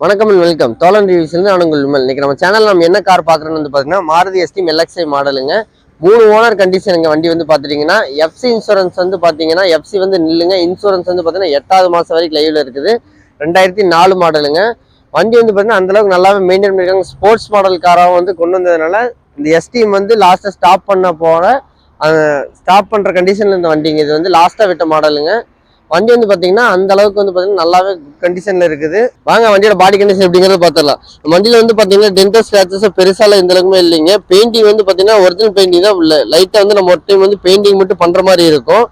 வணக்கம் and welcome தோழன் ரிவ்யூஸ்லேருந்து நான் விமல். நம்ம சேனல் நம்ம என்ன கார் பார்க்குறோன்னு வந்து பார்த்தீங்கன்னா மாருதி எஸ்டி எல்எக்ஸ்ஐ மாடலுங்க மூணு ஓனர் கண்டிஷனுங்க வண்டி வந்து பார்த்துட்டிங்கன்னா எஃப்சி இன்சூரன்ஸ் வந்து பார்த்தீங்கன்னா எஃப்சி வந்து நில்லுங்க. இன்சூரன்ஸ் வந்து பார்த்தீங்கன்னா எட்டாவது மாதம் வரைக்கும் லைவில் இருக்குது. ரெண்டாயிரத்தி நாலு மாடலுங்க வண்டி வந்து பார்த்தீங்கன்னா அந்தளவுக்கு நல்லாவே மெயின்டைன் பண்ணியிருக்காங்க ஸ்போர்ட்ஸ் மாடல் காராக வந்து கொண்டு வந்ததுனால இந்த எஸ்டிஎம் வந்து லாஸ்ட்டாக ஸ்டாப் பண்ண போகிற ஸ்டாப் பண்ணுற கண்டிஷனில் இந்த வண்டிங்க. இது வந்து லாஸ்ட்டாக விட்ட மாடலுங்க வண்டி வந்து பார்த்தீங்கன்னா அந்த அளவுக்கு வந்து பார்த்தீங்கன்னா நல்லாவே கண்டிஷனில் இருக்குது. வாங்க வண்டியோட பாடி கண்டிஷன் எப்படிங்கிறத பார்த்துடலாம் வண்டியில் வந்து பார்த்தீங்கன்னா டென்டல் ஸ்க்ராச்சஸ் பெருசால இந்த அளவுக்குமே இல்லைங்க. பெயிண்டிங் வந்து பார்த்தீங்கன்னா ஒரிஜினல் பெயிண்டிங் தான் உள்ள லைட்டாக வந்து நம்ம ஒரு டைம் வந்து பெயிண்டிங் மட்டும் பண்ணுற மாதிரி இருக்கும்.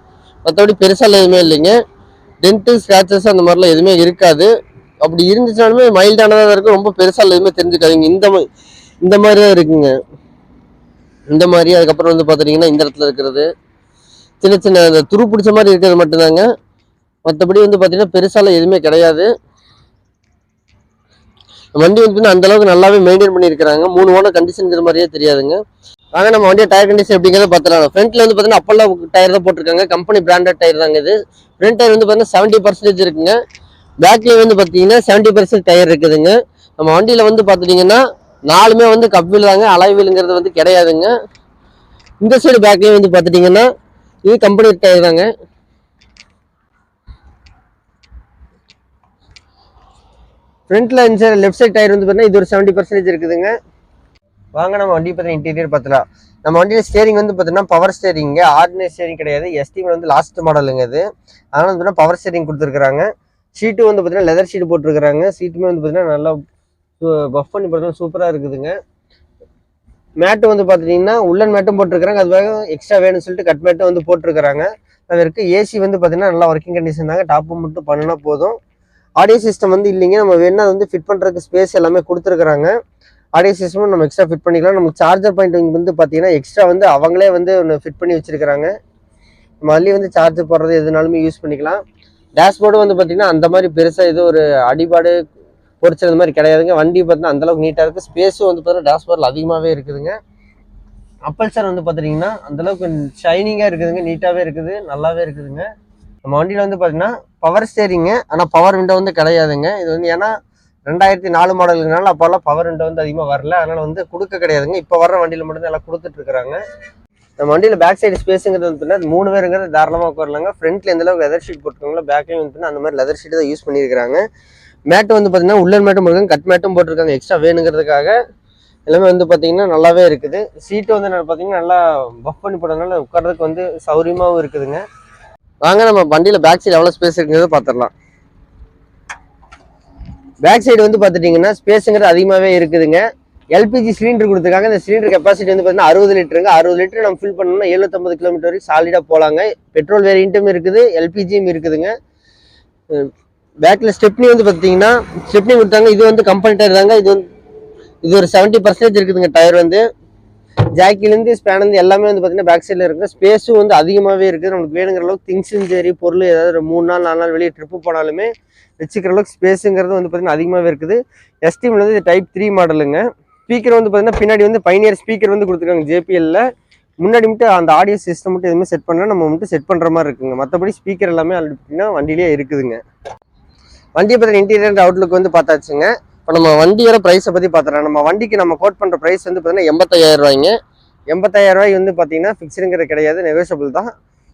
மற்றபடி பெருசால எதுவுமே இல்லைங்க. டென்டல் ஸ்க்ராச்சஸ் அந்த மாதிரிலாம் எதுவுமே இருக்காது. அப்படி இருந்துச்சுனாலுமே மைல்டானதாக இருக்கும். ரொம்ப பெருசால எதுவுமே தெரிஞ்சுக்காதீங்க. இந்த இந்த மாதிரி தான் இருக்குங்க. இந்த மாதிரி அதுக்கப்புறம் வந்து பார்த்துட்டிங்கன்னா இந்த இடத்துல இருக்கிறது. சின்ன சின்ன அந்த துரு பிடிச்ச மாதிரி இருக்கிறது மட்டும்தாங்க. மற்றபடி வந்து பார்த்தீங்கன்னா பெருசாலாம் எதுவுமே கிடையாது. வண்டி வந்து அந்த அளவுக்கு நல்லாவே மெயின்டைன் பண்ணியிருக்கிறாங்க. மூணு ஓனர் கண்டிஷன்ங்கிற மாதிரியே தெரியாதுங்க. வாங்க நம்ம வண்டியை டயர் கண்டிஷன் எப்படிங்கிறத பார்த்துலாம் ஃப்ரண்ட்ல வந்து பார்த்தீங்கன்னா அப்போல்லாம் டயர் தான் போட்டிருக்காங்க. கம்பெனி பிராண்டட் டயர் தாங்க இது. ஃப்ரண்ட் டயர் வந்து பார்த்தீங்கன்னா செவன்ட்டி பர்சன்டேஜ் இருக்குங்க. பேக்லேயே வந்து பார்த்தீங்கன்னா செவன்ட்டி பர்சன்ட் டயர் இருக்குதுங்க. நம்ம வண்டியில் வந்து பார்த்துட்டிங்கன்னா நாலுமே வந்து கப் வீல் தாங்க. அலாய் வீலுங்கிறது வந்து கிடையாதுங்க. இந்த சைடு பேக்லேயும் வந்து பார்த்துட்டிங்கன்னா இது கம்பெனி டயர் தாங்க. ஃப்ரண்ட்டில் இந்த லெஃப்ட் சைட் டயர் வந்து பார்த்தீங்கன்னா இது ஒரு செவன்ட்டி பர்சன்டேஜ் இருக்குதுங்க. வாங்க நம்ம வண்டி பார்த்தீங்கன்னா இன்டீரியர் பார்த்துலாம் நம்ம வண்டியில் ஸ்டேரிங் வந்து பார்த்தீங்கன்னா பவர் ஸ்டேரிங்க ஆர்டினரி ஸ்டேரிங் கிடையாது. எஸ்டி வந்து லாஸ்ட் மாடலுங்க இது. அதனால வந்து பார்த்தீங்கன்னா பவர் ஸ்டேரிங் கொடுத்துருக்குறாங்க. சீட்டு வந்து பார்த்தீங்கன்னா லெதர் ஷீட் போட்டிருக்கிறாங்க. சீட்டுமே வந்து பார்த்தீங்கன்னா நல்லா பஃப் பண்ணி பார்த்தீங்கன்னா சூப்பராக இருக்குதுங்க. மேட்டு வந்து பார்த்துட்டிங்கன்னா உள்ளன் மேட்டும் போட்டிருக்கிறாங்க. அதுக்காக எக்ஸ்ட்ரா வேணும்னு சொல்லிட்டு கட் மேட்டும் வந்து போட்டிருக்காங்க அதற்கு ஏசி வந்து பார்த்தீங்கன்னா நல்லா ஒர்க்கிங் கண்டிஷன் தாங்க. டாப்பு மட்டும் பண்ணினா போதும். ஆடியோ சிஸ்டம் வந்து இல்லைங்க. நம்ம வேணா வந்து ஃபிட் பண்ணுறதுக்கு ஸ்பேஸ் எல்லாமே கொடுத்துருக்குறாங்க. ஆடியோ சிஸ்டமும் நம்ம எக்ஸ்ட்ரா ஃபிட் பண்ணிக்கலாம். நமக்கு சார்ஜர் பாயிண்ட் வந்து பார்த்தீங்கன்னா எக்ஸ்ட்ரா வந்து அவங்களே வந்து ஒன்று ஃபிட் பண்ணி வச்சிருக்கிறாங்க. நம்ம அதுலேயே வந்து சார்ஜர் போடுறது எதுனாலுமே யூஸ் பண்ணிக்கலாம். டேஷ்போர்டு வந்து பார்த்திங்கன்னா அந்த மாதிரி பெருசாக ஏதோ ஒரு அடிபாடு பொறிச்சது மாதிரி கிடையாதுங்க. வண்டி பார்த்தீங்கன்னா அந்தளவுக்கு நீட்டாக இருக்குது ஸ்பேஸும் வந்து பார்த்தீங்கன்னா டேஷ்போர்டில் அதிகமாகவே இருக்குதுங்க. அப்பல்சர் வந்து பார்த்துட்டிங்கன்னா அந்தளவுக்கு ஷைனிங்காக இருக்குதுங்க. நீட்டாகவே இருக்குது. நல்லாவே இருக்குதுங்க. நம்ம வண்டியில் வந்து பார்த்தீங்கன்னா பவர் ஸ்டேரிங்க ஆனால் பவர் விண்டோ வந்து கிடையாதுங்க. இது வந்து ஏன்னா ரெண்டாயிரத்தி நாலு மாடலுக்குனால அப்போல்லாம் பவர் விண்டோ வந்து அதிகமாக வரல. அதனால் வந்து கொடுக்க கிடையாதுங்க. இப்போ வர வண்டியில் மட்டும்தான் எல்லாம் கொடுத்துட்ருக்குறாங்க நம்ம வண்டியில் பேக் சைடு ஸ்பேஸுங்கிறது வந்து மூணு பேருங்கிறது தாராளமாக உட்காரலாங்க. ஃப்ரண்ட்ல எந்த அளவுக்கு லெதர் ஷீட் போட்டுருக்காங்களோ பேக்லையும் வந்து அந்த மாதிரி லெதர் ஷீட் தான் யூஸ் பண்ணியிருக்காங்க மேட்டு வந்து பார்த்தீங்கன்னா உள்ளன் மேட்டும் போட்டிருக்காங்க கட் மேட்டும் போட்டிருக்காங்க. எக்ஸ்ட்ரா வேணுங்கிறதுக்காக எல்லாமே வந்து பார்த்தீங்கன்னா நல்லாவே இருக்குது. சீட்டு வந்து என்ன பார்த்தீங்கன்னா நல்லா பஃப் பண்ணி போடுறதுனால உட்கார்றதுக்கு வந்து சௌரியமாகவும் இருக்குதுங்க. வாங்க நம்ம வண்டியில் பேக் சைடு எவ்வளோ ஸ்பேஸ் இருக்குங்கிறத பார்த்துடலாம் பேக் சைடு வந்து பார்த்துட்டிங்கன்னா ஸ்பேஸுங்கிறது அதிகமாகவே இருக்குதுங்க. எல்பிஜி சிலிண்டர் கொடுத்துருக்காங்க. இந்த சிலிண்டர் கெப்பாசிட்டி வந்து பார்த்தீங்கன்னா அறுபது லிட்டருங்க. அறுபது லிட்டர் நம்ம ஃபில் பண்ணோம்னா எழுநூத்தம்பது கிலோமீட்டர் வரைக்கும் சாலிடாக போகலாங்க பெட்ரோல் வேரியண்ட்டும் இருக்குது எல்பிஜியும் இருக்குதுங்க. பேக்கில் ஸ்டெப்னி வந்து பார்த்தீங்கன்னா ஸ்டெப்னி கொடுத்தாங்க. இது வந்து கம்பெனி டயர் தாங்க. இது வந்து இது ஒரு செவன்ட்டி பர்சன்டேஜ் இருக்குதுங்க டயர் வந்து. ஜாக்கிலேருந்து ஸ்பேனந்து எல்லாமே வந்து பார்த்தீங்கன்னா பேக் சைடில் இருக்குது ஸ்பேஸும் வந்து அதிகமாகவே இருக்குது. நமக்கு வேணுங்கிற அளவுக்கு திங்ஸும் சரி பொருள் ஏதாவது ஒரு மூணு நாள் நாலு நாள் வெளியே ட்ரிப்பு போனாலுமே வச்சுக்கிற அளவுக்கு ஸ்பேஸுங்கிறது வந்து பார்த்தீங்கன்னா அதிகமாகவே இருக்குது. எஸ்டிமில் வந்து இது டைப் த்ரீ மாடலுங்க ஸ்பீக்கர் வந்து பார்த்தீங்கன்னா பின்னாடி வந்து பைனியர் ஸ்பீக்கர் வந்து கொடுத்துருக்காங்க ஜேபிஎல்ல முன்னாடி மட்டும் அந்த ஆடியோ சிஸ்டம் மட்டும் எதுவுமே செட் பண்ணால். நம்ம மட்டும் செட் பண்ணுற மாதிரி இருக்குங்க. மற்றபடி ஸ்பீக்கர் எல்லாமே ஆல்ரெடி பார்த்தீங்கன்னா வண்டியிலே இருக்குதுங்க. வண்டியை பார்த்தீங்கன்னா இன்டீரியர் அவுட்லுக் வந்து பார்த்தாச்சுங்க. இப்போ நம்ம வண்டியோட ப்ரைஸை பற்றி பார்த்துறோம் நம்ம வண்டிக்கு நம்ம கோட் பண்ணுற ப்ரைஸ் வந்து பார்த்தீங்கன்னா எண்பத்தையாயிரம் ரூபாய்ங்க. எண்பத்தாயிரம் ரூபாய் வந்து பார்த்தீங்கன்னா ஃபிக்ஸுங்கிறது கிடையாது நெகோஷியபிள் தான்.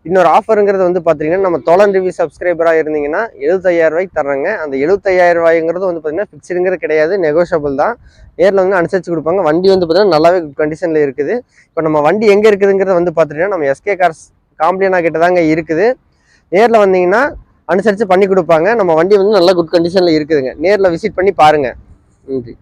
இன்னொரு ஆஃபருங்கிறது வந்து பார்த்தீங்கன்னா நம்ம தோழன் ரிவ்யூ சப்ஸ்கிரைபராக இருந்தீங்கன்னா எழுபத்தையாயிரம் ரூபாய்க்கு தர்றாங்க. அந்த எழுபத்தையாயிரம் ரூபாய்ங்கிறது வந்து பார்த்தீங்கன்னா ஃபிக்ஸ்டுங்கிறது கிடையாது நெகோஷியபிள் தான். நேரில் வந்து அனுசரிச்சு கொடுப்பாங்க. வண்டி வந்து பார்த்தீங்கன்னா நல்லாவே கண்டிஷனில் இருக்குது. இப்போ நம்ம வண்டி எங்கே இருக்குதுங்கிறத வந்து பார்த்தீங்கன்னா நம்ம எஸ்கே கார்ஸ் காம்ப்ளியனா கிட்ட தாங்க இருக்குது. நேரில் வந்தீங்கன்னா அனுசரித்து பண்ணி கொடுப்பாங்க. நம்ம வண்டி வந்து நல்லா குட் கண்டிஷனில் இருக்குதுங்க. நேரில் விசிட் பண்ணி பாருங்கள் நன்றி.